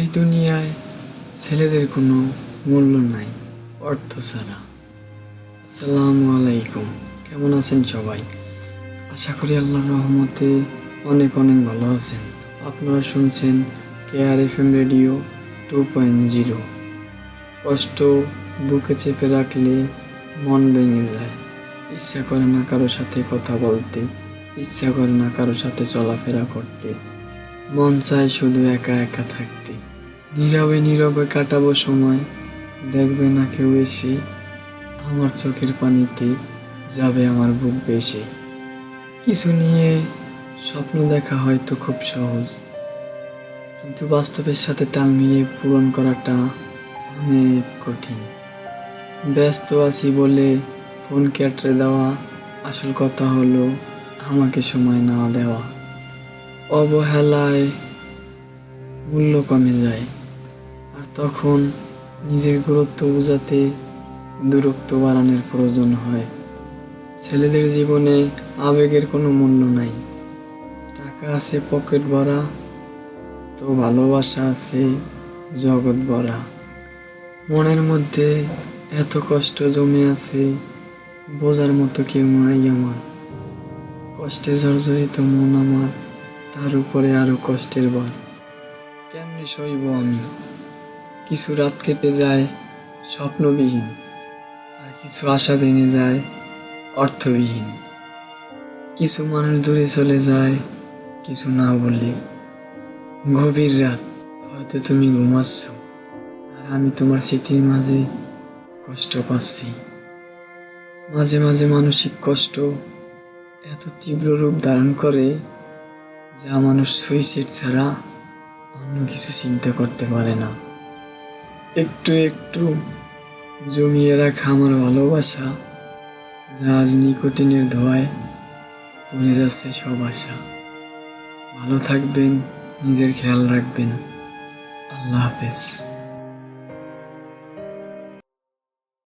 এই দুনিয়ায় ছেলেদের কোনো মূল্য নাই, অর্থ ছাড়া। আসসালামু আলাইকুম। কেমন আছেন সবাই? আশা করি আল্লাহর রহমতে অনেক অনেক ভালো আছেন। আপনারা শুনছেন K R F M radio two point zero কষ্ট বুকে চেপে রাখলে মন ভেঙে যায়। ইচ্ছা করে না কারোর সাথে কথা বলতে, ইচ্ছা করে না কারোর সাথে চলাফেরা করতে। মন চায় শুধু একা একা থাকতে। নীরবে নীরবে কাটাবো সময়। দেখবে না কেউ এসে আমার চোখের পানিতে যাবে আমার বুক বেশি কিছু নিয়ে স্বপ্ন দেখা হয়তো খুব সহজ। কিন্তু বাস্তবের সাথে তাল মিলিয়ে পূরণ করাটা অনেক কঠিন। ব্যস্ত আছি বলে ফোন ক্যাটরে দেওয়া আসল কথা হলো আমাকে সময় না দেওয়া। অবহেলায় মূল্য কমে যায়। আর তখন নিজের গুরুত্ব বোঝাতে দূরত্ব বাড়ানোর প্রয়োজন হয়। ছেলেদের জীবনে আবেগের কোনো মূল্য নাই। টাকা আছে, পকেট ভরা, তো ভালোবাসা আছে, জগৎ ভরা। মনের মধ্যে এত কষ্ট জমে আছে, বোঝার মতো কেউ নাই আমার। কষ্টে জর্জরিত মন আমার, তার উপরে আরও কষ্টের ভার। কেমনি সইব আমি? কিছু রাত কেটে যায়, স্বপ্নবিহীন। আর কিছু আশা ভেঙে যায়, অর্থবিহীন। কিছু মানুষ দূরে চলে যায়, কিছু না বলে গভীর রাত, হয়তো তুমি ঘুমাচ্ছ, আর আমি তোমার স্মৃতির মাঝে কষ্ট পাচ্ছি। মাঝে মাঝে মানসিক কষ্ট এত তীব্র রূপ ধারণ করে, যা মানুষ সুইসাইড ছাড়া অন্য কিছু চিন্তা করতে পারে না। একটু একটু জমিয়ে রাখা আমার ভালোবাসা আজ নিকোটিনের ধোয়ায় পড়ে যাচ্ছে সব আশা। ভালো থাকবেন, নিজের খেয়াল রাখবেন। আল্লাহ হাফেজ।